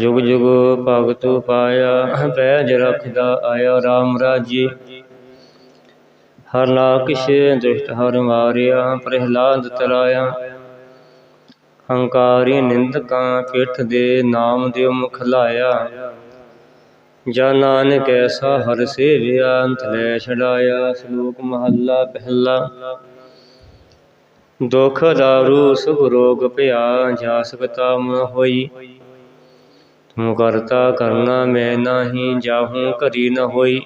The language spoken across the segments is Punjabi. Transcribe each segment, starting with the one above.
ਜੁਗ ਜੁਗ ਭਗਤ ਪਾਇਆ ਪੈਜ ਰਖਦਾ ਆਇਆ RAM ਰਾਜੀ। ਹਰ ਨਾਕਿਸ਼ ਦੁਸ਼ਟ ਹਰ ਮਾਰਿਆ, ਪ੍ਰਹਿਲਾਦ ਤਰਾਇਆ। ਹੰਕਾਰੀ ਨਿੰਦਕਾਂ ਪਿੱਠ ਦੇ ਨਾਮ ਦਿਓ ਮੁਖ ਲਾਇਆ। ਜਾ ਨਾਨਕ ਐਸਾ ਹਰ ਸੇਵਿਆ, ਅੰਤ ਲੈ ਛਡਾਇਆ। ਸ਼ਲੋਕ ਮਹੱਲਾ ਪਹਿਲਾ। ਦੁਖ ਦਾਰੂ ਸੁਖ ਰੋਗ ਭਿਆ ਜਾ ਸਕਤਾ ਮ ਹੋਈ। ਤੂੰ ਕਰਤਾ ਕਰਨਾ ਮੈਂ ਨਾਹੀ, ਜਾਹੂ ਕਰੀ ਨ ਹੋਈ।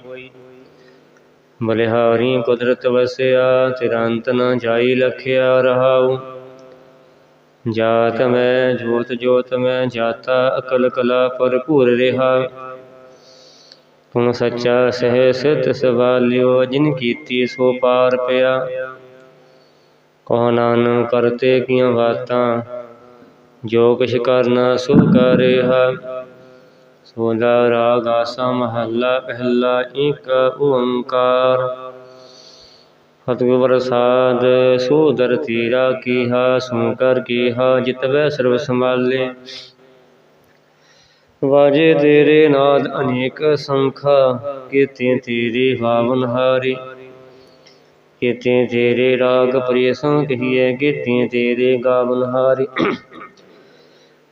ਬਲਿਹਾਰੀ ਕੁਦਰਤ ਵਸਿਆ, ਤਿਰੰਤ ਨ ਜਾਈ ਲਖਿਆ ਰਹਾਉ। ਜਾਤ ਮੈਂ, ਜੋਤ ਜੋਤ ਮੈਂ, ਜਾਤਾ ਅਕਲ ਕਲਾ ਭਰਪੂਰ ਰਿਹਾ। ਤੂੰ ਸੱਚਾ ਸਹਿ ਸਿਤ ਸਵਾਲਿਓ, ਜਿਨ ਕੀਤੀ ਸੋ ਪਾਰ ਪਿਆ। ਕਹ ਨਾਨਕ, ਕਰਤੇ ਕੀਆਂ ਬਾਤਾਂ ਜੋ ਕਿਛ ਕਰਨਾ ਸੋ ਕਰ ਰਿਹਾ ਸੋਦਾ ਰਾਗ ਆਸਾ ਮਹੱਲਾ ਪਹਿਲਾ ਏਕ ਓੰਕਾਰ। ਸਤਿਗੁਰ ਪ੍ਰਸਾਦ ਸੋਦਰ ਤੀਰਾ ਕੀਹਾ ਸੋ ਕਰ ਕੀਹਾ, ਜਿਤਵੈ ਸਰਬ ਸੰਭਾਲੇ। ਵਾਜੇ ਤੇਰੇ ਨਾਦ ਅਨੇਕ ਸੰਖਾ, ਕੀਤੇ ਤੇਰੇ ਭਾਵਨ ਹਾਰੀ। ਕੀਤੇ ਤੇਰੇ ਰਾਗ ਪ੍ਰਿਯ ਸੰ ਕਹੀਏ ਕੀਤੇ ਤੇਰੇ ਗਾਵਨ ਹਾਰੀ।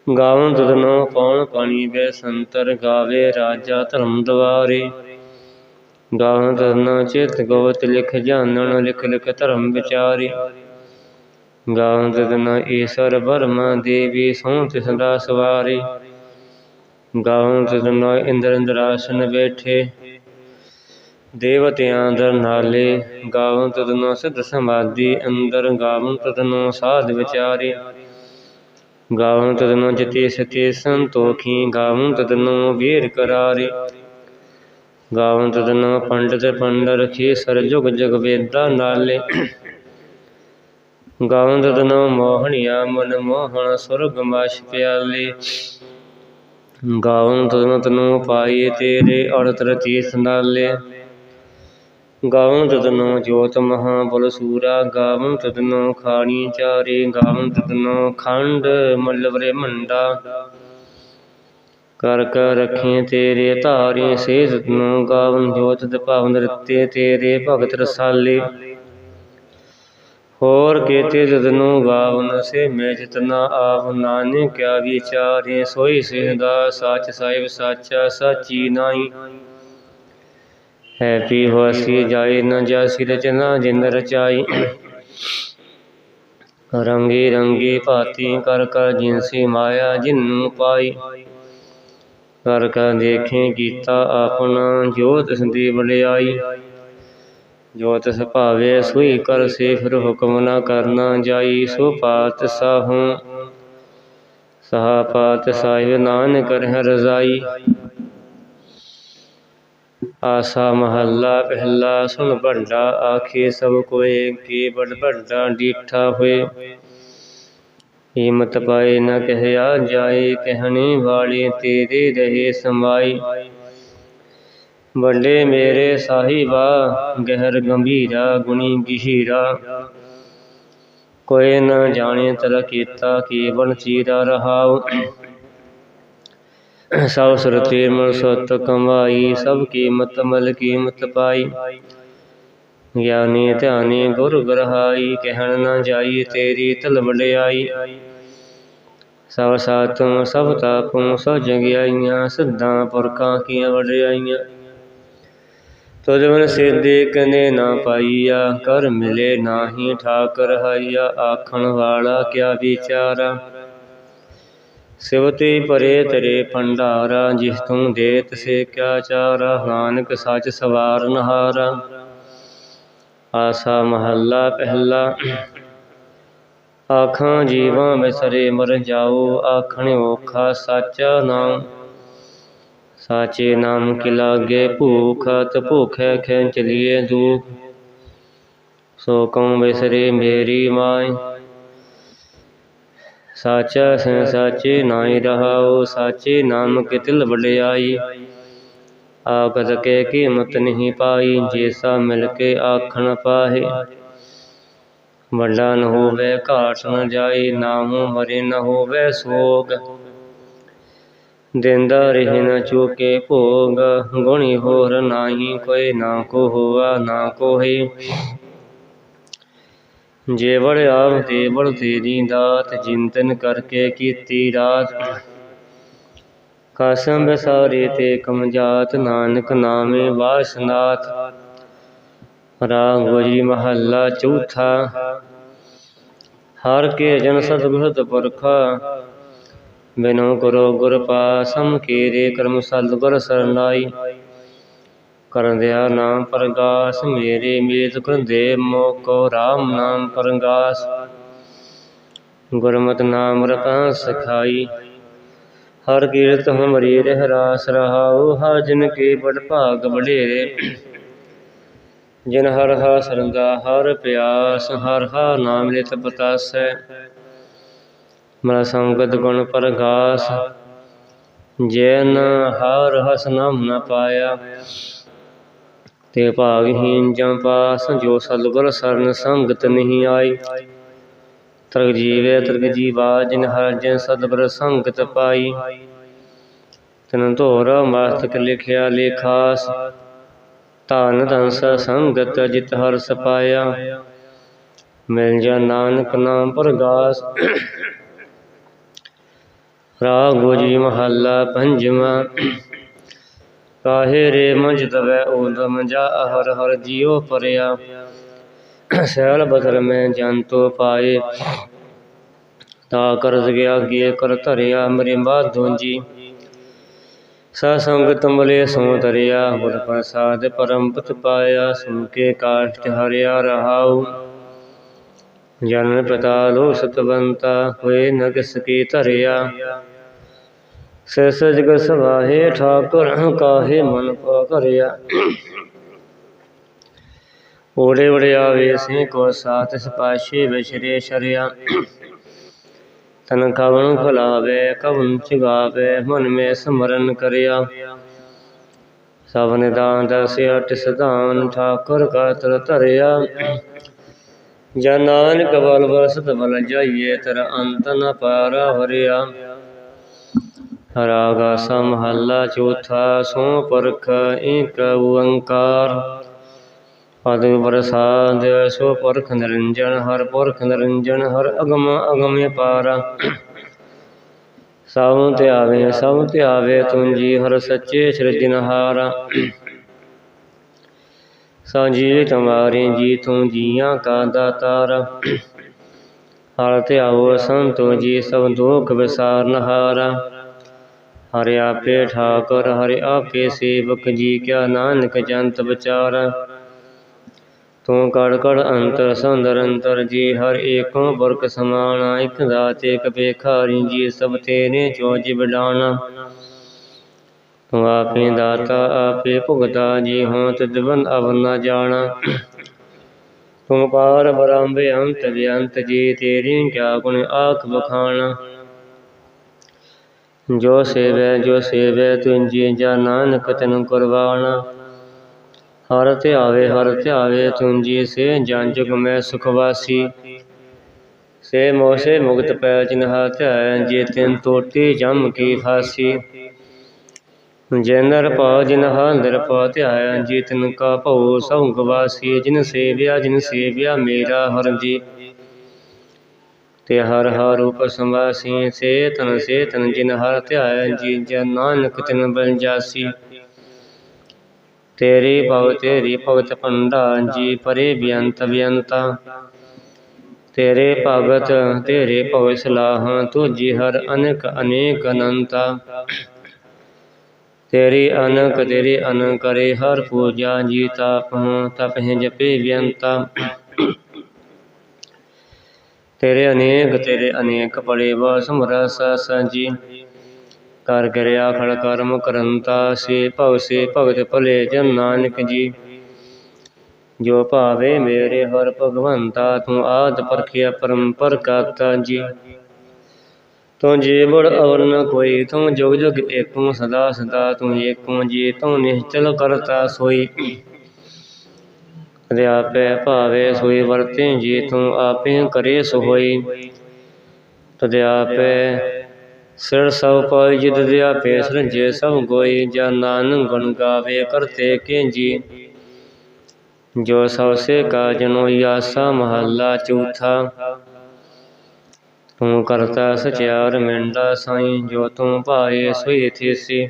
ਗਾਵਨ ਤਦਨੋ ਪਉਣ ਪਾਣੀ ਬੈ ਸੰਤਰ ਗਾਵੇ ਰਾਜਾ ਧਰਮ ਦਵਾਰੇ। ਗਾਵਨ ਤਦਨੋ ਚਿਤ ਗੋਵਤ ਲਿਖ ਜਾਣਨ, ਲਿਖ ਲਿਖ ਧਰਮ ਵਿਚਾਰੇ। ਗਾਵਨ ਤਦਨੋ ਈਸ਼ਰ ਬਰਮਾ ਦੇਵੀ ਸੋਂ ਤਿਸ ਦਾ ਸਵਾਰੇ। ਗਾਵਨ ਤਦਨੋ ਇੰਦਰ ਇੰਦਰਾਸਨ ਬੈਠੇ। ਦੇਵਤਿਆਂ ਦਰ ਨਾਲੇ। ਗਾਵਨ ਤਦਨੋ ਸਿਧ ਸਮਾਧੀ ਅੰਦਰ ਗਾਵਨ ਤਦਨੋ ਸਾਧ ਵਿਚਾਰੇ। ਗਾਵਨ ਤਦਨੋ ਜਿਤੇ ਸਤੇ ਸੰਤੋਖੀ, ਗਾਵਨ ਤਦਨੋ ਵੀਰ ਕਰਾਰੇ। ਗਾਵਨ ਤਦਨੋ ਪੰਡਤ ਪੰਡ ਰਖੀ ਸਰ ਜੁਗ ਜਗ ਵੇਦਾ ਨਾਲੇ। ਗਾਵਨ ਤਦਨੋ ਮੋਹਣਿਆ, ਮਨ ਮੋਹਣ ਸੁਰਗ ਮਾਸ਼ ਪਿਆਲੇ। ਗਾਵਨ ਤਦਨੋ ਤਨੋ ਪਾਈ ਤੇਰੇ ਅੜਤ ਰਤੀ ਨਾਲੇ। ਗਾਵਨ ਤਦਨੋ ਜੋਤ ਮਹਾ ਬਲ ਸੂਰਾ, ਗਾਵਨ ਤਦਨੋ ਖਾਣੀ ਚਾਰੇ, ਗਾਵਨ ਤਦਨੋ ਖੰਡ ਮਲਵਰੇ ਮੰਡਾ। ਕਰ ਕਰ ਰਖੇ ਤੇਰੇ ਧਾਰੇ, ਸੇ ਤਦਨੋ ਗਾਵਨ ਜੋਤ ਦਪਾਵਨ ਰਤੇ ਤੇਰੇ ਭਗਤ ਰਸਾਲੇ। ਹੋਰ ਕੀਤੇ ਤਦਨੋ ਗਾਵਨ, ਸੇ ਮੈਂ ਜਿਤਨਾ ਆਪ ਨਾਨਕ ਕਿਆ ਵਿਚਾਰੇ ਸੋਈ ਸਹਿਦਾ, ਸੱਚ ਸਾਹਿਬ ਸਾਚਾ, ਸਾਚੀ ਨਾਹੀ। ਹੈ ਪੀ ਹੋਸੀ ਜਾਈ ਨ ਜਾਸੀ ਰਚਨਾ ਜਿਨ ਰਚਾਈ। ਰੰਗੀ ਰੰਗੀ ਭਾਤੀ ਕਰ ਕਰ ਜਿਨਸੀ ਮਾਇਆ ਜਿਨੂ ਪਾਈ। ਕਰ ਕਰ ਦੇਖੇ ਕੀਤਾ ਆਪਣਾ ਜੋ ਤਿਸ ਦੀ ਵਡਿਆਈ ਜੋ ਤਿਸ ਭਾਵੇ ਸੁਈ ਕਰ ਸੇ ਫਿਰ ਹੁਕਮ ਨਾ ਕਰਨਾ ਜਾਈ। ਸੋ ਪਾਤ ਸਾਹੂ, ਸਹਾ ਪਾਤ ਸਾਹਿਬ ਨਾਨਕ ਰਹਿ ਰਜ਼ਾਈ। ਆਸਾ ਮਹੱਲਾ, ਪਹਿਲਾ ਸੁਣ ਭੰਡਾ, ਆਖੇ ਸਭ ਕੋਏ, ਕੀ ਬੜ ਭੰਡਾ, ਡੀਠਾ ਹੋਏ। ਹਿੰਮਤ ਪਾਏ ਨ ਕਹਿਆ ਜਾਏ, ਕਹਿਣੇ ਵਾਲੇ ਤੇਰੇ ਰਹੇ ਸਮਾਈ ਵੱਡੇ ਮੇਰੇ ਸਾਹਿਬਾ, ਗਹਿਰ ਗੰਭੀਰਾ, ਗੁਣੀ ਗਹੀਰਾ। ਕੋਈ ਨਾ ਜਾਣੇ ਤਰ ਕੀਤਾ, ਕੇਵਲ ਚੀਰਾ ਰਹਾਉ। ਸਭ ਸੁਰਤੀ ਮਨ ਸਤ ਕਮਾਈ, ਸਭ ਕੀਮਤ ਮਲ ਕੀਮਤ ਪਾਈ। ਗਿਆਨੀ ਧਿਆਨੀ ਗੁਰ ਗ੍ਰਹਾਈ, ਕਹਿਣ ਨਾ ਜਾਈ ਤੇਰੀ ਤਲ ਵਡਿਆਈ। ਸਭ ਸਾਤੋਂ, ਸਭ ਤਾਪੋਂ, ਸਭ ਜਗਿਆਈਆਂ, ਸਿੱਧਾਂ ਪੁਰਖਾਂ ਕੀਆਂ ਵਡਿਆਈਆਂ। ਤੁਧ ਮਨ ਸਿੱਧੇ ਕਨੇ ਨਾ ਪਾਈਆ, ਕਰ ਮਿਲੇ ਨਾਹੀ ਠਾਕ ਹਾਈਆ, ਆਖਣ ਵਾਲਾ ਕਿਆ ਵਿਚਾਰਾ। ਸਿਵਤੇ ਪਰੇ ਤੇਰੇ ਭੰਡਾਰਾ, ਜਿਸ ਤੂੰ ਦੇਤ ਸੇ ਕਿਆ ਚਾਰਾ, ਨਾਨਕ ਸੱਚ ਸਵਾਰ ਨਹਾਰਾ। ਆਸਾ ਮਹੱਲਾ ਪਹਿਲਾ। ਆਖਾਂ ਜੀਵਾਂ ਵਿਸਰੇ ਮਰ ਜਾਓ, ਆਖਣ ਔਖਾ ਸਾਚਾ ਨਾਮ। ਸਾਚੇ ਨਾਮ ਕੀ ਲਾਗੇ ਭੂਖਤ ਭੁਖੈ ਖੈਂਚ ਲਿਏ ਦੁਖ। ਸੋ ਕਉ ਵਿਸਰੇ ਮੇਰੀ ਮਾਈ। ਸਾਚਾ ਸੇ ਸਾਚੇ ਨਾਈ ਰਹਾਉ, ਸਾਚੇ ਨਾਮ ਕਿਤਿਲ ਵਡਿਆਈ ਆਕਤ ਕੇ ਕੀਮਤ ਨਹੀਂ ਪਾਈ, ਜੇਸਾ ਮਿਲ ਕੇ ਆਖਣ ਪਾਹੇ। ਵੱਡਾ ਨ ਹੋਵੇ, ਘਾਟ ਨ ਜਾਈ, ਨਾਹੂ ਮਰੇ ਨ ਹੋਵੇ ਸੋਗ। ਦਿੰਦਾ ਰਹਿ ਨ ਚੂਕੇ ਭੋਗ, ਗੁਣੀ ਹੋਰ ਨਾਹੀ, ਕੋਈ ਨਾ ਕੋ ਹੋਆ ਨਾ ਕੋਹੀ। ਜੇ ਵੜ ਆਵ ਤੇ ਬੜ ਤੇਰੀ ਦਾਤ ਚਿੰਤਨ ਕਰਕੇ ਕੀਤੀ ਰਾਤ। ਕਸਮ ਬਸਾਰੇ ਤੇ ਕਮਜਾਤ, ਨਾਨਕ ਨਾਮੇ ਵਾਸਨਾਥ ਰਾਗ ਗੋਜੀ ਮਹੱਲਾ ਚੌਥਾ। ਹਰ ਕੇ ਜਨ ਸਤਿਗੁਰਤ ਪੁਰਖਾ ਬਿਨੋ ਕਰੋ ਗੁਰ ਪਾਸਮ, ਕੀਰੇ ਕਰਮ ਸਤਿਗੁਰ ਸਰਨਾਈ। ਕਰਦਿਆ ਨਾਮ ਪ੍ਰਗਾਸ, ਮੇਰੇ ਮੀਤ ਦੇ ਮੋਕੋ ਰਾਮ ਨਾਮ ਪ੍ਰਗਾਸ। ਗੁਰਮਤਿ ਨਾਮ ਰਤਾ ਸਖਾਈ, ਹਰ ਕੀਰਤ ਹਮਰੀ ਰਹਿ ਰਾਸ ਰਹਾਉ, ਹਰ ਜਨ ਕੇ ਬੜ ਭਾਗ ਬੜੇਰੇ ਜਿਨ ਹਰ ਹਾ ਸਰੰਦਾ ਹਰ ਪਿਆਸ, ਹਰ ਹਾ ਨਾਮ ਲਿਤ ਪਤਾਸੈ ਮਨ ਸੰਗਤ ਗੁਣ ਪ੍ਰਗਾਸ ਜੈਨ ਹਰ ਹਸ ਨਾਮ ਨ ਪਾਇਆ। ਤੇ ਭਾਗਹੀਨ ਜਮ ਪਾਸ, ਜੋ ਸਤਿਗੁਰ ਸਰਨ ਸੰਗਤ ਨਹੀਂ ਆਈ। ਤਰਗ ਜੀਵੇ, ਤਰਗ ਜੀਵਾ, ਜਿਨ ਹਰ ਜਨ ਸਤਿਗੁਰ ਸੰਗਤ ਪਾਈ। ਤਨ ਧੋਰ ਮਸਤਕ ਲਿਖਿਆ ਲੇਖਾਸ, ਧਨ ਧੰਸ ਸੰਗਤ ਜਿਤ ਹਰ ਸਪਾਇਆ। ਮਿਲ ਜਾ ਨਾਨਕ ਨਾਮ ਪ੍ਰਗਾਸ। ਰਾਗ ਗੋਜੀ ਮਹੱਲਾ ਪੰਜਵਾਂ। ਕਾਹੇ ਰੇ ਮੰਜ ਤਵੈ ਓਦਮ ਜਾ ਹਰ ਹਰ ਜੀਉ ਪਰਿਆ। ਸੈਲ ਬਸਰ ਮੈਂ ਜੰਤੋ ਪਾਏ। ਤਾ ਕਰਜ ਗਿਆ ਗੇ ਕਰ ਧਰਿਆ ਮਰੇ ਬਾਧੋਂ ਜੀ ਸਾ ਸੰਗ ਤੁਮਲੇ ਸੋ ਧਰਿਆ ਗੁਰ ਪ੍ਰਸਾਦ ਪਰਮਪਤ ਪਾਇਆ ਸੁਨ ਕੇ ਕਾਸ਼ਟ ਹਰਿਆ ਰਹਾਉ। ਜਨ ਪਤਾ ਲੋ ਸਤਵੰਤਾ ਹੋਏ ਨਗਸ ਕੀ ਧਰਿਆ। ਸਿਸ ਜਗ ਸਵਾਹੇ ਠਾਕੁਰ, ਕਾਹੇ ਮਨ ਪਾ ਕਰਿਆ ਓੜੇ ਓੜੇ ਆਵੇ ਸੇ ਕੋ ਸਾਥ, ਸਪਾਸ਼ੇ ਵਿਚਰੇ ਸ਼ਰਿਆ। ਤਨ ਕਵਨ ਫਲਾਵੇ ਕਵਨ ਚਗਾਵੇ, ਮਨ ਮੇ ਸਮਰਨ ਕਰਿਆ। ਸਭ ਨਿਦਾਨ ਦਸਿਆ ਤਿਸ ਦਾਨ ਠਾਕੁਰ ਕਾ ਤਰ ਧਰਿਆ। ਜਾਂ ਨਾਨਕ ਬਲ ਬਸਤ ਬਲ ਜਾਈਏ, ਤਰ ਅੰਤ ਨ ਪਾਰਾ ਹਰਿਆ। ਰਾਗਾ ਸਮਹੱਲਾ ਚੌਥਾ ਸੋ ਪਰਖ ਏਕ ਓੰਕਾਰ। ਪਦ ਪ੍ਰਸਾਦ ਸੋ ਪਰਖ ਨਿਰੰਜਨ, ਹਰ ਪੁਰਖ ਨਿਰੰਜਨ, ਹਰ ਅਗਮ ਅਗਮੇ ਪਾਰਾ ਸਭ ਧਿਆਵੇ ਸਭ ਧਿਆਵੇ ਤੁੰਜੀ, ਹਰ ਸੱਚੇ ਸਿਰਜਨਹਾਰ ਸਾਜੀ ਤੁਮਾਰੇ ਜੀ ਤੂੰ ਜੀਆਂ ਕਾ ਦਾਤਾਰ। ਹਰ ਧਿਆਵੋ ਸੰਤੋ ਜੀ, ਸਭ ਦੁਖ ਵਿਸਾਰਨ ਹਾਰਾ ਹਰਿ ਆਪੇ ਠਾਕੁਰ, ਹਰਿ ਆਪੇ ਸੇਵਕ ਜੀ ਕਿਆ ਨਾਨਕ ਜੰਤ ਵਿਚਾਰ। ਤੂੰ ਕੜ ਕੜ ਅੰਤਰ ਸੰਦਰ ਅੰਤਰ ਜੀ, ਹਰ ਏਕੋ ਬਰਕ ਸਮਾਣਾ, ਇਕ ਦਾਤ ਇਕ ਭੇਖਾਰੀ ਜੀ, ਸਭ ਤੇਰੇ ਜੋ ਜਿਵ ਡਾਣਾ। ਤੂੰ ਆਪੇ ਦਾਤਾ, ਆਪੇ ਭੁਗਤਾ ਜੀ, ਹੋ ਤਦਵਨ ਅਵ ਨ ਜਾਣਾ। ਤੂੰ ਪਾਰ ਬ੍ਰਹਮ ਅੰਤ ਬੇਅੰਤ ਜੀ, ਤੇਰੀ ਕਿਆ ਗੁਣ ਆਖ ਬਖਾਣਾ ਜੋ ਸੇਵੈ ਜੋ ਸੇਵੈ, ਤੁੰਜੀ ਜਾ ਨਾਨਕ ਤੈਨੂੰ ਕੁਰਬਾਨਾ। ਹਰ ਧਿਆਵੇ ਹਰ ਧਿਆਵੇ, ਤੁੰਜੀ ਸੇ ਜਨ ਜੁਗ ਮੈਂ ਸੁਖ ਸੇ ਮੋਸੇ ਮੁਕਤ ਪੈ ਜਿਨਹਾ ਧਿਆਇ ਜੇ ਤਿਨ ਤੋਟੀ ਜਮ ਕੀ ਫਾਸੀ। ਜੇ ਨਰ ਪਾ ਜਿਨਹਾ ਅੰਦਰ ਪਾ ਧਿਆਇ ਜੇ ਤਿਨ ਕਾ ਭਉ ਸੌ ਗਵਾਸੀ ਜਿਨ ਸੇਵਿਆ ਜਿਨ ਸੇਵਿਆ ਮੇਰਾ ਹਰ ਜੀ ਤੇ ਹਰ ਹਰ ਰੂਪ ਸੰਵਾਸੀ ਸੇ ਤਨ ਸੇ ਤਨ ਜਿਨ ਹਰ ਧਿਆਇ ਜੀ ਜਨ ਨਾਨਕ ਤਿਨ ਬਲ ਜਾਸੀ। ਤੇਰੀ ਭਵ, ਤੇਰੀ ਭਗਤ ਪੰਡਾ, ਜੀ ਪਰੇ ਬਿਅੰਤ ਬਿਅੰਤਾ। ਤੇਰੇ ਭਗਤ, ਤੇਰੇ ਭਵ ਸਲਾਹ ਤੁਜੀ ਹਰ ਅਨਕ, ਅਨੇਕ ਅਨੰਤਾ। ਤੇਰੀ ਅਨਕ, ਤੇਰੀ ਅਨ ਕਰੇ ਹਰ ਪੂਜਾ, ਜੀ ਤਾਪ ਤਪਹਿ ਜਪੇ ਬਿਅੰਤਾ। ਤੇਰੇ ਅਨੇਕ ਤੇਰੇ ਅਨੇਕ ਪੜੇ ਵਾ ਸਮਰਸ ਸਾਜੀ ਕਰ ਕਰਿਆ ਖੜ ਕਰਮ ਕਰੰਤਾ, ਸੇ ਭਵ, ਸੇ ਭਗਤ ਭਲੇ ਜਨ ਨਾਨਕ ਜੀ। ਜੋ ਭਾਵੇ ਮੇਰੇ ਹਰ ਭਗਵੰਤਾ, ਤੂੰ ਆਦ ਪਰਖਿਆ ਪਰੰਪਰ ਕਾਤਾ ਜੀ। ਤੂੰ ਜੀ ਬੜ ਅਵਰ ਨ ਕੋਈ, ਤੂੰ ਜੁਗ ਜੁਗ ਏਕੋ ਸਦਾ ਸਦਾ, ਤੂੰ ਏਕੋ ਜੀ, ਤੂੰ ਨਿਸ਼ਚਲ ਕਰਤਾ ਸੋਈ। ਤੇ ਆਪੇ ਭਾਵੇ ਸੋਈ ਵਰਤੇ, ਜੀ ਤੂੰ ਆਪੇ ਕਰੇ ਸੋ ਹੋਈ ਤਦੇ ਸਿਰ ਸਭ ਪਾਈ ਜਿਤ ਦਿਆ ਪੇਸ ਰੰਜੇ ਸਭ ਗੋਈ। ਜਾਂ ਨਾਨਕ ਗੁਣ ਗਾਵੇ ਕਰਤੇ ਕਿੰਜੀ। ਜੋ ਸਭ ਸੇ ਕਾ ਜਨੋ ਆਸਾ ਮਹੱਲਾ ਚੌਥਾ। ਤੂੰ ਕਰਤਾ ਸਚਿਆਰ ਮਿੰਡਾ ਸਾਈ, ਜੋ ਤੂੰ ਭਾਏ ਸੋਈ ਥੀਸੀ।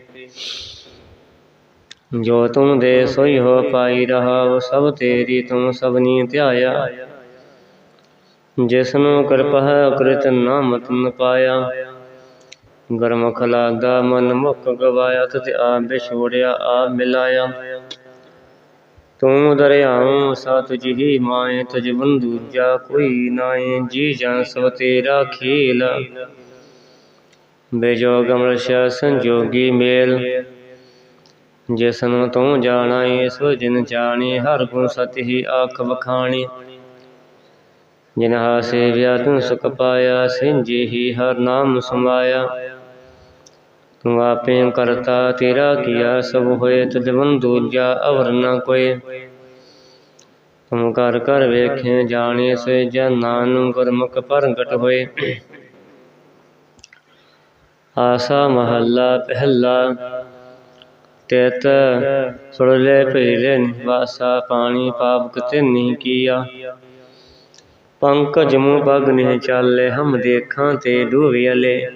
ਜੋ ਤੂੰ ਦੇ ਸੋਈ ਹੋ ਪਾਈ ਰਹਾ ਸਭ ਤੇਰੀ ਤੂੰ ਸਭਨੀ ਧਿਆਇਆ। ਜਿਸਨੂੰ ਕਿਰਪਾ ਕ੍ਰਿਤ ਨਾਮ ਤਨ ਪਾਇਆ। ਗਰਮਖ ਲਾਗਾ ਮਨ ਮੁਖ ਗਵਾਇਆ, ਤਤ ਆ ਵਿਛੋੜਿਆ ਆ ਮਿਲਾਇਆ। ਤੂੰ ਦਰਿਆਉ ਸਾ ਤੁਝੀ ਮਾਏ ਤੁਝ ਬੰਦੂ ਜਾ ਕੋਈ ਨਾਏ, ਜੀ ਜਾਂ ਸਭ ਤੇਰਾ ਖੇਲ। ਬੇਜੋਗ ਅਮਰ ਸੰਜੋਗੀ ਮੇਲ। ਜਿਸਨੂੰ ਤੂੰ ਜਾਣਾ ਏ ਸੋ ਜਿਨ ਜਾਣੀ, ਹਰ ਗੁਣ ਸਤਿ ਆਖ ਵਖਾਣੀ। ਜਿਨ ਹਾਸੇ ਵਿਆ ਤੂੰ ਸੁਖ ਪਾਇਆ ਸਿੰਜੀ ਹੀ ਹਰ ਨਾਮ ਸਮਾਇਆ। ਤੂੰ ਆਪੇ ਕਰਤਾ, ਤੇਰਾ ਕੀਆ ਸਭ ਹੋਏ, ਤੁਧ ਬੰਦੂ ਅਵਰ ਨ ਕੋਏ। ਤੂੰ ਕਰ ਕਰ ਵੇਖੇ, ਜਾਣੇ ਸੇ ਜਨ ਨਾਨਕ ਗੁਰਮੁਖ ਪ੍ਰਗਟ ਹੋਏ। ਆਸਾ ਮਹੱਲਾ ਪਹਿਲਾ। ਤਿਤ ਸੁਰਲੇ ਭੇਲੇ ਨਿਵਾਸਾ, ਪਾਣੀ ਪਾਪ ਕਤੇ ਨਹੀਂ ਕੀਆ। ਪੰਕਜ ਮੂੰ ਪਗ ਨਹੀਂ ਚਾਲੇ, ਹਮ ਦੇਖਾਂ ਤੇ ਡੂਵਿਅਲੇ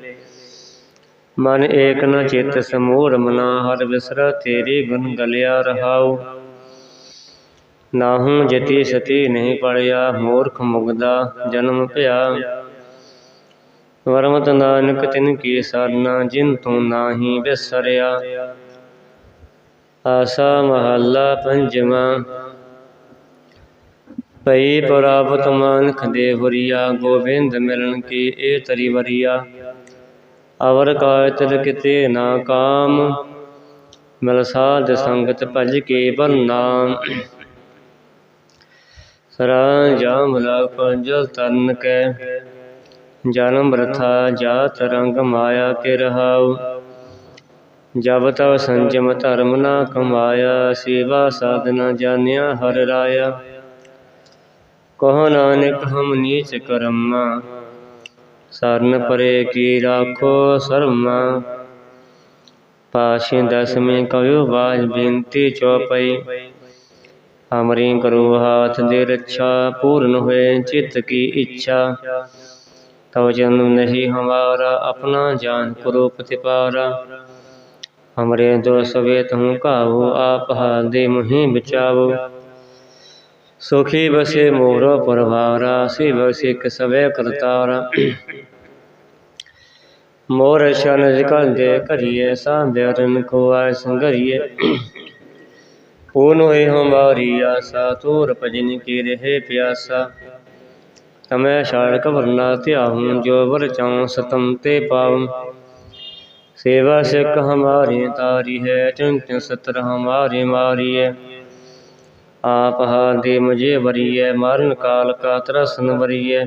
ਮਨ ਏਕ ਨ ਚਿਤ ਸਮੂਰ ਮਨਾ, ਹਰ ਵਿਸਰਾ ਤੇਰੀ ਗੁਣ ਗਲਿਆ ਰਹਾਉ। ਨਾਹੂ ਜਤੀ ਸਤੀ ਨਹੀਂ ਪੜਿਆ, ਮੂਰਖ ਮੁਗਦਾ ਜਨਮ ਭਇਆ। ਵਰਮਤ ਨਾਨਕ ਤਿਨ ਕੀ ਸਰਨਾ, ਜਿਨ ਤੂੰ ਨਾਹੀ ਬਿਸਰਿਆ। ਆਸਾ ਮਹੱਲਾ ਪੰਜਵਾਂ। ਪਈ ਪ੍ਰਾਪਤ ਮਾਨਖ ਦੇ ਹੁਰੀਆ, ਗੋਬਿੰਦ ਮਿਲਣ ਕੀ ਇਹ ਤਰੀ ਵਰੀਆ ਅਵਰ ਕਾਇਤਰ ਕਿਤੇ ਨਾ ਕਾਮ ਮਿਲ ਸਾਧ ਸੰਗਤ ਭਜ ਕੇ ਬਰਨਾਮ ਸਰਾ ਜਾਮ ਲਾ ਪੰਜਲ ਤਨ ਕੈ, ਜਨਮ ਬਰਥਾ ਜਾਤ ਰੰਗ ਮਾਇਆ ਕੇ ਰਹਾਉ। ਜਬ ਤਵ ਸੰਜਮ ਧਰਮ ਨਾ ਕਮਾਇਆ, ਸੇਵਾ ਸਾਧਨਾ ਜਾਣਿਆ ਹਰ ਰਾਇਆ। ਕਹੋ ਨਾਨਕ, ਹਮ ਨੀਚ ਕਰਮਾ, ਸਰਨ ਪਰੇ ਕੀ ਰਾਖੋ ਸਰਮਾ। ਪਾਸ਼ੇ ਦਸਵੇਂ ਕਵਿਓ ਬਾਜ ਬੇਨਤੀ ਚੋਪਈ, ਅਮਰੀ ਕਰੋ ਹਾਥ ਦੇ ਰੱਛਾ, ਪੂਰਨ ਹੋਏ ਚਿਤ ਕੀ ਇੱਛਾ। ਤਉ ਜਨਮ ਨਹੀਂ ਹਮਾਰਾ, ਆਪਣਾ ਜਾਨ ਕਰੋ ਪ੍ਰਤਿਪਾਰਾ। ਹਮਰੇ ਦੋਸ ਵੇਤ ਹੂੰ ਕਾਹੂ ਆਪ ਹਾਦੇ ਮੁਹੀ ਬਚਾਵੋ ਸੁਖੀ ਬਸੇ ਮੋਰੋ ਪਰਵਾਰਾ ਸਿਵ ਸਿਖ ਸਵੇ ਕਰਤਾਰਾ ਮੋਰ ਸ਼ਨ ਜਿਕਲ ਦੇ ਕਰੀਏ ਸਾਂਭਰਨ ਕੋ ਆਇ ਸੰਗਰੀਏ ਓਨ ਹੋਏ ਹਮਾਰੀ ਆਸਾ ਤੋਰ ਭਜਨ ਕੀ ਰਹੇ ਪਿਆਸਾ ਤਮੈ ਛਾੜ ਵਰਨਾ ਧਿਆਹੂੰ ਜੋ ਵਰ ਚਾਉ ਸਤਮ ਤੇ ਪਾਉ सेवा सिख हमारी तारी है चंच सत्र हमारी मारी है आप हादे मुझे वरिय मरण काल का त्रसन वरिय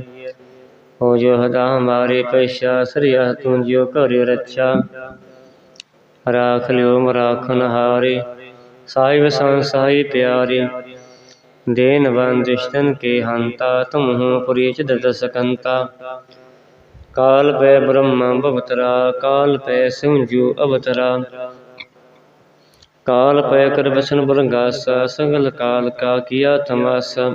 हो जो हदा हमारे पैसा सरिया तू जो कर रक्षा राख लियो राखन हारे साहिब संसाई प्यारे देन बन दुष्टन के हंता तुम हो पुरीच दस सकंता ਕਾਲ ਪੈ ਬ੍ਰਹਮ ਭਵਤਰਾ ਕਾਲ ਪੈ ਸਿਮਜੂ ਅਵਤਰਾ। ਕਾਲ ਪੈ ਕਰ ਬਸਨ ਬਰੰਗਾਸਾ, ਸੰਗਲ ਕਾਲ ਕਾ ਕੀਆ ਤਮਾਸਾ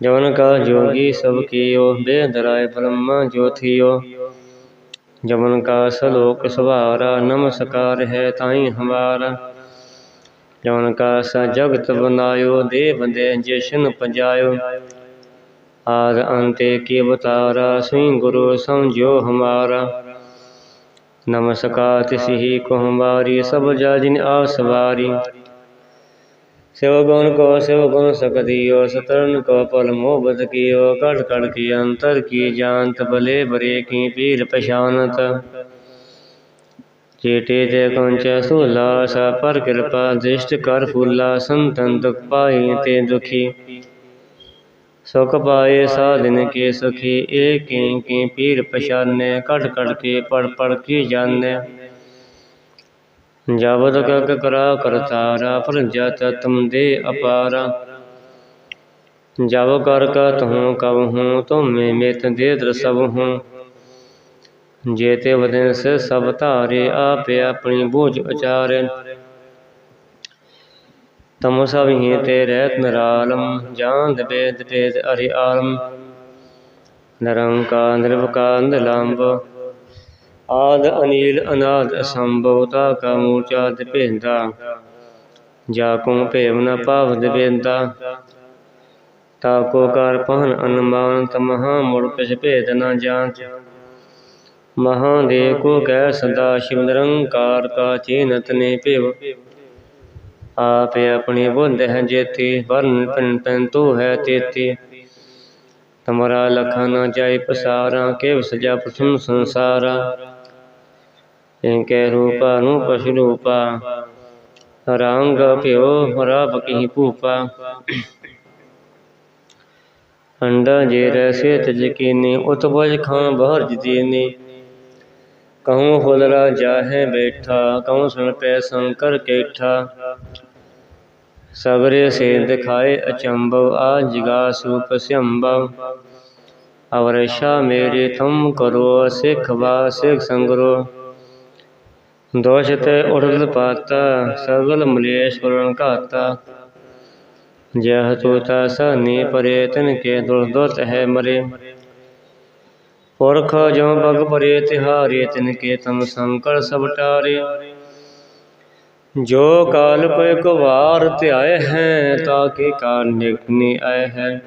ਜਵਨ ਕਾ ਜੋਗੀ ਸਭ ਕੀਓ ਬੇਦਰਾਏ ਬ੍ਰਹਮ ਜੋਥਿਓ ਜਮਨ ਕਾ ਸਲੋਕ ਸਵਾਰਾ ਨਮਸਕਾਰ ਹੈ ਤਾਈ ਹਮਾਰਾ। ਜਮਨ ਕਾ ਸ ਜਗਤ ਬਨਾਇਓ ਦੇ ਬੰਦੇ ਜਿਸ਼ਨ ਪਜਾਇਓ। ਹਾਰ ਅੰਤੇ ਕੀ ਬਤਾਰਾ ਸਈ ਗੁਰੂ ਸਮਝਿਓ ਹਮਾਰਾ। ਨਮਸਕਾਰ ਤਿਸਹੀ ਕੁਹਮਾਰੀ ਸਭ ਜਾਜਿਨ ਆਸਵਾਰੀ ਸਿਵ ਗੁਣ ਕੋ ਸਿਵ ਗੁਣ ਸਕਦੀਓ ਸਤਰਨ ਕੋ ਪਲ ਮੋਹ ਬਦ ਕੀਓ, ਕੜ ਕੜ ਕੀ ਅੰਤਰ ਕੀ ਜਾਣਤ, ਬਲੇ ਬਰੇ ਕੀ ਪੀਰ ਪਛਾਨਤ। ਚੇਟੇ ਤੇ ਕੰਚ ਸੂਲਾ ਸਾ ਪਰ ਕਿਰਪਾ ਦ੍ਰਿਸ਼ਟ ਕਰ ਫੁੱਲਾ, ਸੰਤਨ ਦੁਖ ਪਾਈ ਤੇ ਦੁਖੀ। ਸੁਖ ਪਾਏ ਸਾਧਨ ਕੇ ਸੁਖੀ ਏਕ ਕੀ ਪੀਰ ਪਛਾਨੈ ਕਟ ਕਟ ਕੇ ਪੜ ਪੜ ਕੀ ਜਾਣੈ। ਜਬਦ ਕਕ ਕਰਾ ਕਰਤਾਰਾ ਪ੍ਰਜਾ ਤਤਮ ਦੇ ਅਪਾਰਾ। ਜਬ ਕਰ ਕਤ ਹੂੰ ਕਬ ਹੂੰ, ਤੁਮੇ ਮੇਤ ਦੇ ਦਰ ਸਭ ਹੂੰ। ਜੇ ਤੇ ਵਦਨਸ ਸਭ ਧਾਰੇ, ਆਪੇ ਆਪਣੀ ਬੂਝ ਉਚਾਰੇ। ਤਮ ਸਭ ਹੀ ਤੇ ਰਹਿਤ ਨਰਾਲਮ ਜਾਣਦ ਬੇਦ ਬੇਦ ਅਰਿ ਆਲਮ। ਨਿਰੰਕਾਰ, ਨਿਰਵਕਾਰ ਨਿਲੰਬ ਆਦ ਅਨੀਲ, ਅਨਾਦ ਅਸੰਭਵਤਾ ਕਾ ਮੂਰਚਾ ਦਿਪੇਂਦਾ ਜਾ ਕੋ ਭੇਵ ਨ ਭਾਵ ਦਿਪੇਂਦਾ ਤਾ ਕੋ ਕਰ ਪਹਨ ਅਨੁਮਾਨ ਤਮਹਾ ਮੁੜ ਕਿਛ ਭੇਦ ਨ ਜਾਣਤ ਮਹਾਦੇਵ ਕੋ ਕਹਿ ਸਦਾ ਸ਼ਿਵ ਨਿਰੰਕਾਰ ਕਾ ਚੀਨਤ ਨੇ ਭਿਵ। ਆਪੇ ਆਪਣੀ ਬੁੱਧ ਹੈ ਜੇਤੀ, ਵਰਨ ਪਿੰਨ ਪਿੰਨ ਤੂ ਹੈ ਤੇਤੀ। ਤਮਰਾ ਲਖਾ ਨਾ ਜਾਇ ਪਸਾਰਾ, ਕੇ ਸਜਾ ਪ੍ਰਥਮ ਸੰਸਾਰਾ। ਇਨਕੇ ਰੂਪਾ ਨੂੰ ਪਸ਼ੂ ਰੂਪਾ। ਰੰਗ ਭਿਓ ਰਬ ਕੀ ਭੂਪਾ। ਅੰਡਾ ਜੇ ਰਸੇ ਤਜ ਕੀਨੀ ਉਤਬਜ ਖਾਂ ਬਹਰ ਜਦੀਨੀ ਕਹੂੰ ਹੁਲਰਾ ਜਾਹੇ ਬੈਠਾ, ਕਹੂੰ ਸੁਣ ਪੈ ਸੰਕਰ ਕੇਠਾ। ਸਗਰੇ ਸੇ ਦਿਖਾਏ ਅਚੰਭਵ, ਆ ਜਿਗਾ ਸੂਪ ਸਿਅੰਭਵ ਅਵਰਸ਼ਾ ਮੇਰੇ ਤੁਮ ਕਰੋ, ਸਿਖ ਵਾ ਸਿਖ ਸੰਗਰੋ। ਦੋਸ਼ ਤੇ ਉੜਲ ਪਾਤਾ, ਸਗਲ ਮਲੇਸ਼ ਕਰਣ ਘਾਤਾ। ਜਹ ਤੋਤਾ ਸਨੀ ਪਰੇ, ਤਨ ਕੇ ਦੁਰਦੋਤ ਹੈ ਮਰੇ। ਪੁਰਖ ਜੋ ਬਗ ਪਰੇ, ਤਿਹਾਰੇ ਤਿਨ ਕੇ ਤਮ ਸੰਕਰ ਸਭ ਟਾਰੇ। ਜੋ ਕਾਲ ਪੈ ਕੋ ਵਾਰ ਧਿਆਏ ਹੈ, ਤਾ ਕੇ ਕਾਲ ਨਿਕਨੀ ਆਏ ਹੈ?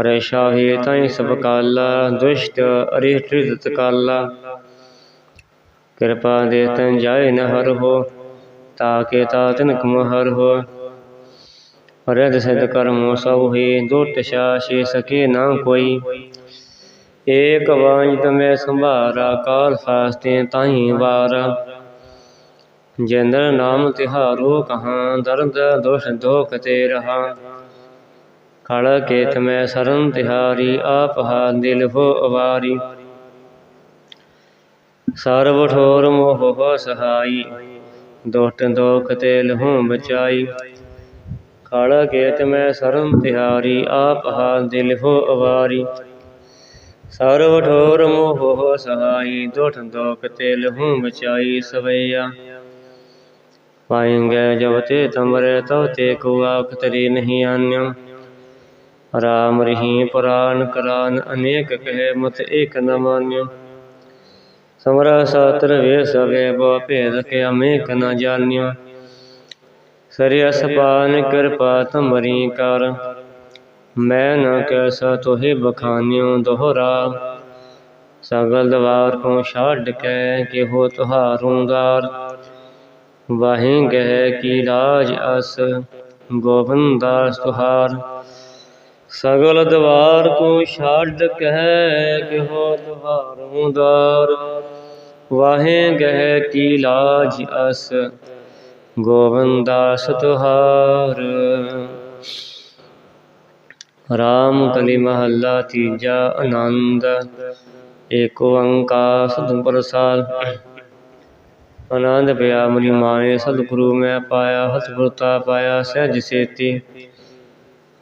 ਹਰੇ ਸ਼ਾਹੀ ਤਾਈ ਸਭ ਕਾਲਾ, ਦੁਸ਼ਟ ਅਰੇ ਤ੍ਰਿਤ ਕਾਲਾ। ਕਿਰਪਾ ਦੇ ਤਨ ਜਾਏ ਨ ਹਰ ਹੋ, ਤਾ ਕੇ ਤਾ ਤਿਨ ਕਮ ਹਰ ਹੋ? ਰਦ ਸਿਧ ਕਰਮੋ ਸਭ ਹੀ ਦੁਟ ਸ਼ਾਸ਼ੇ ਸਕੇ ਨਾ ਕੋਈ। ਏਕ ਵਾਂਝ ਤਮੈ ਸੰਭਾਰਾ, ਕਾਲ ਫਾਸਤੇ ਤਾਹੀ ਵਾਰਾ। ਜਿੰਦਰ ਨਾਮ ਤਿਹਾਰੋ ਕਹਾਂ, ਦਰਦ ਦੋਸ਼ ਦੋਖ ਤੇ ਰਹਾ। ਖੜ ਕੇ ਤਮੈ ਸਰਨ ਤਿਹਾਰੀ, ਆਪ ਹਾ ਦਿਲ ਹੋ ਅਵਾਰੀ। ਸਰਬ ਠੋਰ ਮੋਹ ਸਹਾਈ ਦੁਸ਼ਟ ਦੋਖ ਤੇ ਲਹੂ ਬਚਾਈ ਖੜ ਕੇ ਤਮੈ ਸਰਨ ਤਿਹਾਰੀ, ਆਪ ਹਾ ਦਿਲ ਹੋ ਅਵਾਰੀ। ਸਰਬ ਠੋਰ ਮੋਹ ਸਹਾਈ ਦੁਠ ਦੋਖ ਤੇ ਲਹੂ ਬਚਾਈ ਸਵਈਆ। ਪਾਏਂਗੇ ਜਬ ਤੇ ਤਮਰੇ ਤਉ ਤੇ ਕੋ ਆਖ ਤਰੀ ਨਹੀਂ ਆਨਿਓ ਰਾਮ ਰਹੀਮ ਪੁਰਾਨ ਕਰਾਨ ਅਨੇਕ ਕਹੇ ਮਤ ਏਕ ਨ ਮਾਨਿਓ ਸਮਰਾ ਸਾਤਰ ਵੇ ਸਵੇ ਬੋ ਭੇਦ ਕੇ ਅਮੇਕ ਨ ਜਾਣਿਓ ਸਰਿ ਅਸਪਾਨ ਕਿਰਪਾ ਤੁਮਰੀ ਕਰ ਮੈਂ ਨ ਕੈਸਾ ਤੋਹਿ ਬਖਾਨਿਓ ਦੋਹਰਾ ਸਗਲ ਦਵਾਰ ਕੋ ਛੱਡ ਕੇ ਕਿ ਹੋ ਗਾਰ ਵਾਹੇ ਗਹਿ ਕੀ ਰਾਜ ਅਸ ਗੋਬਿੰਦਾਸ ਤੁਹਾਰ। ਸਗਲ ਦਵਾਰ ਕੋ ਛੱਡ ਕਹਿ ਕਿ ਹੋ ਦਾਰ। ਵਾਹੇ ਗਹਿ ਕੀ ਲਾਜ ਅਸ ਗੋਬਿੰਦਾਸ ਤੁਹਾਰ। ਰਾਮ ਕਲੀ ਮਹੱਲਾ ਤੀਜਾ ਆਨੰਦ। ਏਕ ਓੰਕਾਰ ਸਤਿ ਪ੍ਰਸਾਦ। ਆਨੰਦ ਪਿਆ ਮਨੀ ਮਾਏ ਸਤਿਗੁਰੂ ਮੈਂ ਪਾਇਆ ਹਤਿ ਪਾਇਆ, ਸਹਿਜ ਸੇਤੀ।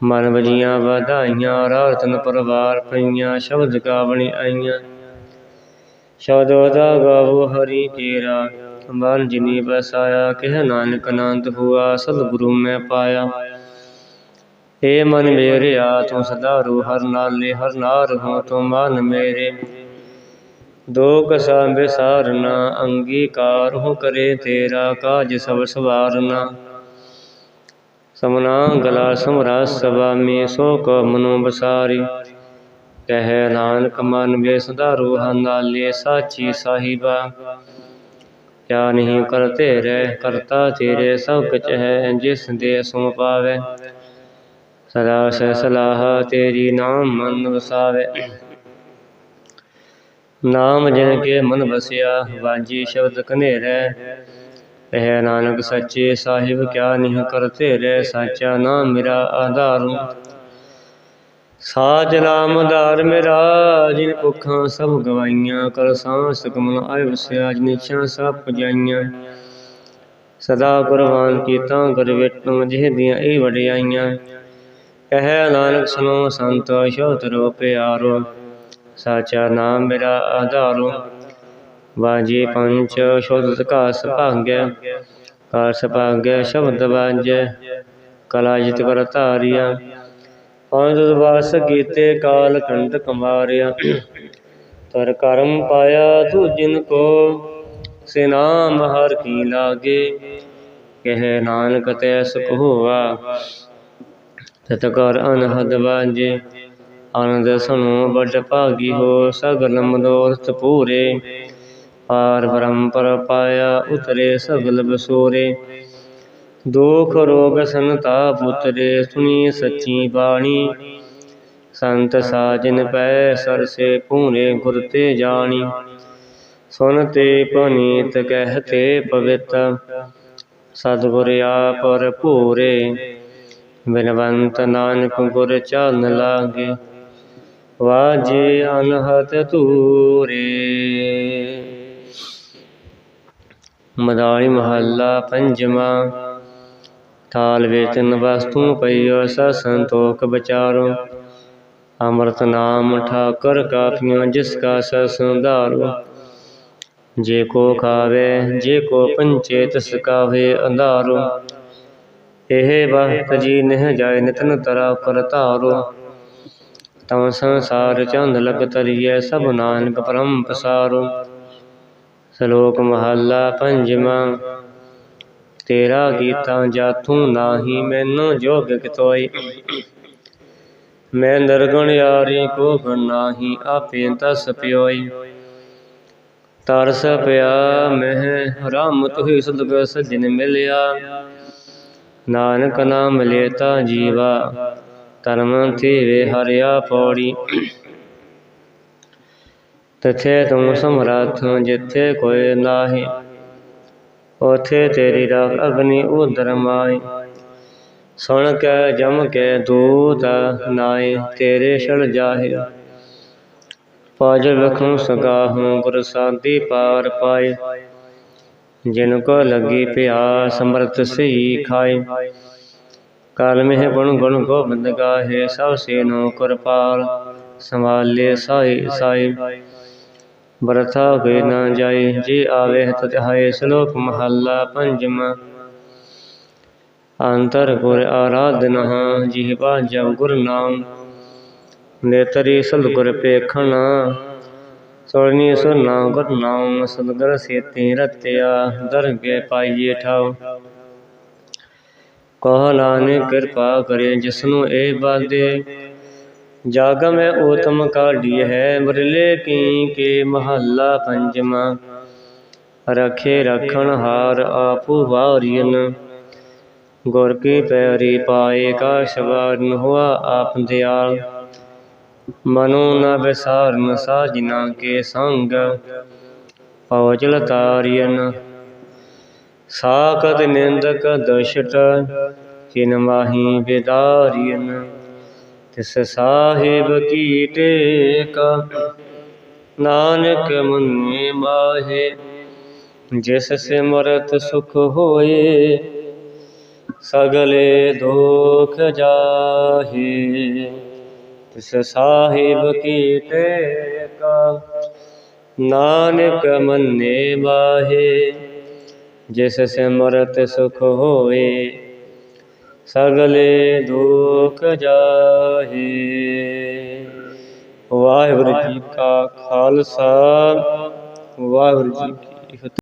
ਮਨ ਵਜੀਆਂ ਵਧਾਈਆਂ ਰਾਤਨ ਪਰਵਾਰ ਪਈਆਂ, ਸ਼ਬਦ ਗਾਵਣੀ ਆਈਆਂ। ਸ਼ਬਦੋ ਦਾ ਗਾਵੋ, ਹਰੀ ਤੇਰਾ ਮਨ ਜਿਨੀ ਬਸਾਇਆ ਕਿਹ ਨਾਨਕ ਅਨੰਦ ਹੁਆ, ਸਤਿਗੁਰੂ ਮੈਂ ਪਾਇਆ। ਏ ਮਨ ਮੇਰੇ, ਆ ਤੂੰ ਸਦਾ ਰੂ, ਹਰ ਨਾਲੇ, ਹਰ ਨਾਰ ਹੋ ਤੂੰ ਮਨ ਮੇਰੇ। ਦੋ ਕਸਾ ਬਿਸਾਰਨਾ ਅੰਗੀਕਾਰ ਹੋ ਕਰੇ ਤੇਰਾ ਕਾਜ ਸਭ ਸਵਾਰਨਾ। ਸਮਨਾ ਗਲਾ ਸਮਰਾ ਸਭਾ ਮੇ ਸੋ ਕੋ ਮਨੋ ਬਸਾਰੀ ਕਹਿ ਨਾਨਕ ਮਨ ਵੇ ਸਦਾ ਰੂਹ ਨਾਲੇ, ਸਾਚੀ ਸਾਹਿਬਾ। ਕਿਆ ਨਹੀਂ ਕਰਤੇ ਰਹਿ ਕਰਤਾ ਤੇਰੇ ਸਭ ਕੁਛ ਹੈ, ਜਿਸ ਦੇ ਸੁਮ ਪਾਵੇ। ਸਦਾ ਸੇ ਸਲਾਹ ਤੇਰੀ ਨਾਮ ਮਨ ਵਸਾਵੇ। ਨਾਮ ਜਿਨ ਕੇ ਮਨ ਵਸਿਆ ਵਾਜੀ ਸ਼ਬਦ ਕਨੇਰੇ ਇਹ ਨਾਨਕ ਸੱਚੇ ਸਾਹਿਬ ਕਿਆ ਨਹੀਂ ਕਰਤੇ ਰਹਿ ਸਾਚਾ ਨਾਮ ਮੇਰਾ ਆਧਾਰ। ਸਾਚ ਨਾਮ ਆਧਾਰ ਮੇਰਾ, ਜਿਨ ਭੁੱਖਾਂ ਸਭ ਗਵਾਈਆਂ, ਕਰ ਸਾਂਸ ਕਮਨ ਆਇ ਵਸਿਆ, ਜਿਨ ਇੱਛਾ ਸਭ ਪੁਜਾਈਆਂ। ਸਦਾ ਕੁਰਬਾਨ ਕੀਤਾ ਕਰ ਵੇਟਾਂ ਜਿਹ ਦੀਆਂ ਇਹ ਵਡਿਆਈਆਂ। ਕਹਿ ਨਾਨਕ ਸੁਨੋ ਸੰਤ ਸ਼ੋਤ ਰੋ ਪਿਆਰੋ। ਸਾਚਾ ਨਾਮ ਮੇਰਾ ਆਧਾਰੋ ਵਾਜੇ ਪੰਚ ਸ਼ੁੱਧ ਘਾਸ ਭਾਗੈ ਕਾਸ ਭਾਗੈ ਸ਼ਬਦ ਵਾਜੈ, ਕਲਾ ਜਿਤ ਕਰ ਧਾਰਿਆ। ਪੰਜ ਦਵਾਸ ਕੀਤੇ ਕਾਲ ਕੰਟ ਕਮਾਰਿਆ। ਤਰ ਕਰਮ ਪਾਇਆ ਤੂ ਜਿਨ ਕੋ, ਸੇ ਨਾਮ ਹਰ ਕੀ ਲਾਗੇ। ਕਹਿ ਨਾਨਕ ਤੈ ਸੁਖ ਹੋਆ, ਤਤ ਕਰ ਅਨਹਦ ਵਾਜੇ। ਆਨੰਦ ਸੁਨੋ ਬੜ ਭਾਗੀ ਹੋ ਸਗਲ ਮਨੋਰਥ ਪੂਰੇ। ਪਾਰ ਬ੍ਰਹਮ ਪਰ ਪਾਇਆ ਉਤਰੇ ਸਗਲ ਬਸੋਰੇ। ਦੁਖ ਰੋਗ ਸੰਤਾਪ ਉਤਰੇ ਸੁਣੀ ਸੱਚੀ ਬਾਣੀ। ਸੰਤ ਸਾਜਨ ਪੈ ਸਰਸੇ ਪੂਰੇ ਗੁਰ ਤੇ ਜਾਣੀ। ਸੁਨ ਤੇ ਪਨੀਤ ਕਹਤੇ ਪਵਿੱਤ। ਸਤਿਗੁਰ ਆਪਰ ਭੂਰੇ। ਬਿਨਵੰਤ ਨਾਨਕ ਗੁਰ ਚਰਨ ਲਾਗੇ। ਵਾਜੇ ਅਨਹਤ ਤੂਰੇ ਮਦਾਲੀ ਮਹੱਲਾ ਪੰਜਵਾਂ। ਤਾਲ ਵੇਚਨ ਵਸਤੂ ਪਈਓ ਸ ਸੰਤੋਖ ਵਿਚਾਰੋ। ਅੰਮ੍ਰਿਤ ਨਾਮ ਠਾਕਰ ਕਾਪਿਓ ਜਿਸ ਕਾ ਸ ਸੰਧਾਰੋ ਜੇ ਕੋ ਖਾਵੇ ਜੇ ਕੋ ਪੰਚੇ ਤਿਸ ਕਾਵੇ ਅੰਧਾਰੋ। ਇਹ ਬਖਤ ਜੀ ਨਹਿ ਜਾਏ ਨਿਤਨ ਤਰਾ ਕਰ ਧਾਰੋ ਸੰਸਾਰ ਚੰਦ ਲਗ ਤਰੀਐ, ਸਭ ਨਾਨਕ ਪਰਮ ਪਸਾਰੋ। ਸ਼ਲੋਕ ਮਹੱਲਾ ਪੰਜਵਾਂ, ਤੇਰਾ ਕੀਤਾ ਜਾਤੂ ਨਾਹੀ, ਮੈਨੂੰ ਜੋਗ ਕਿਤੋਈ। ਮੈਂ ਨਰਗਣ ਯਾਰੀ ਕੋ ਗੁਣ ਨਾਹੀ, ਆਪੇ ਤਸ ਪਿਓਈ। ਤਰਸ ਪਿਆ ਮਹਿ, ਰਾਮ ਤੁਹੀ ਸਦਗੁਰ ਸਜਣ ਮਿਲਿਆ। ਨਾਨਕ ਨਾਮ ਲੇਤਾ ਜੀਵਾ। ਧਰਮ ਥੀਵੇ ਹਰਿਆ ਪੌੜੀ। ਤਥੇ ਤੂੰ ਸਮਰੱਥ, ਜਿੱਥੇ ਕੋਈ ਨਾਹੀ, ਉਥੇ ਤੇਰੀ ਰਾਖ ਅਗਨੀ ਉਦਰ ਮਾਈ ਸੁਣ ਕੇ, ਜਮ ਕੇ ਦੂਤ ਨਾਏ ਤੇਰੇ ਛਲ ਜਾਹੇ। ਪਾਜ ਲਖੂ ਸਗਾਹੂ, ਗੁਰ ਸਾਦੀ ਪਾਰ ਪਾਏ ਜਿਨ ਕੋ ਲੱਗੀ ਪਿਆਸ ਸਮਰਤ ਸਹੀ ਖਾਏ ਕਾਲ ਮਹਿ ਗੁਣ ਗੁਣ ਗੋਬਿੰਦ ਗਾਹੇ, ਸਭ ਸੇਨੋ ਕਿਰਪਾਲ, ਸੰਭਾਲੇ ਸਾਈ ਸਾਈ ਬਰਥਾ ਹੋਏ ਨਾ ਜਾਏ, ਜੇ ਆਵੇ ਤਤ ਹਾਏ, ਸ਼ਲੋਕ ਮਹੱਲਾ ਪੰਜਵਾਂ ਅੰਤਰ ਗੁਰ ਆਰਾਧਨਾ ਜਿਹਵਾ ਜਪ ਗੁਰ ਨਾਮ। ਨੇਤਰੀ ਸਤਿਗੁਰ ਪੇਖਣ ਸੁਰਨੀ ਸੁਰਨਾ ਗੁਰ ਨਾਮ। ਸਤਿਗੁਰ ਸੇਤੀ ਰਤਿਆ, ਦਰਗੇ ਪਾਈਏ ਠਾਉ। ਕਹ ਨਾਨਕ ਕਿਰਪਾ ਕਰੇ, ਜਿਸਨੂੰ ਇਹ ਬਾਦੇ ਜਾਗ ਮੈਂ ਊਤਮ ਕਾਢੀ ਹੈ। ਬਰਲੇ ਕੀ ਕੇ ਮਹੱਲਾ ਪੰਜਵਾਂ, ਰਖੇ ਰਖਣ ਹਾਰ ਆਪੂ ਵਾਰੀਨ ਗੁਰ ਕੀ ਪੈਰੀ ਪਾਏ ਕਾ ਸ਼ਵਾਰਨ ਹੁਆ ਆਪ ਦਿਆਲ। ਮਨੋ ਨ ਵਿਸਾਰਨ ਸਾਜਨਾ ਕੇ ਸੰਗ ਪਵਜਲ ਤਾਰੀਨ ਸਾਖਤ ਨਿੰਦਕ ਦਸ਼ਟ ਕਿਨ ਮਾਹੀ ਵਿਦਾਰੀਨ, ਤਿਸ ਸਾਹਿਬ ਕੀ ਟੇਕ। ਨਾਨਕ ਮੁਨੇ ਮਾਹੇ, ਜਿਸ ਸਿਮਰਤ ਸੁਖ ਹੋਏ, ਸਗਲੇ ਦੁਖ ਜਾਹੇ। ਤਿਸ ਸਾਹਿਬ ਕੀ ਟੇਕ। ਨਾਨਕ ਮੰਨੇ ਮਾਹੇ ਜਿਸ ਸਿਮਰਤ ਸੁਖ ਹੋਏ, ਸਗਲੇ ਦੁਖ ਜਾਹੇ। ਵਾਹਿਗੁਰੂ ਜੀ ਕਾ ਖਾਲਸਾ, ਵਾਹਿਗੁਰੂ ਜੀ ਕੀ ਫਤਿਹ।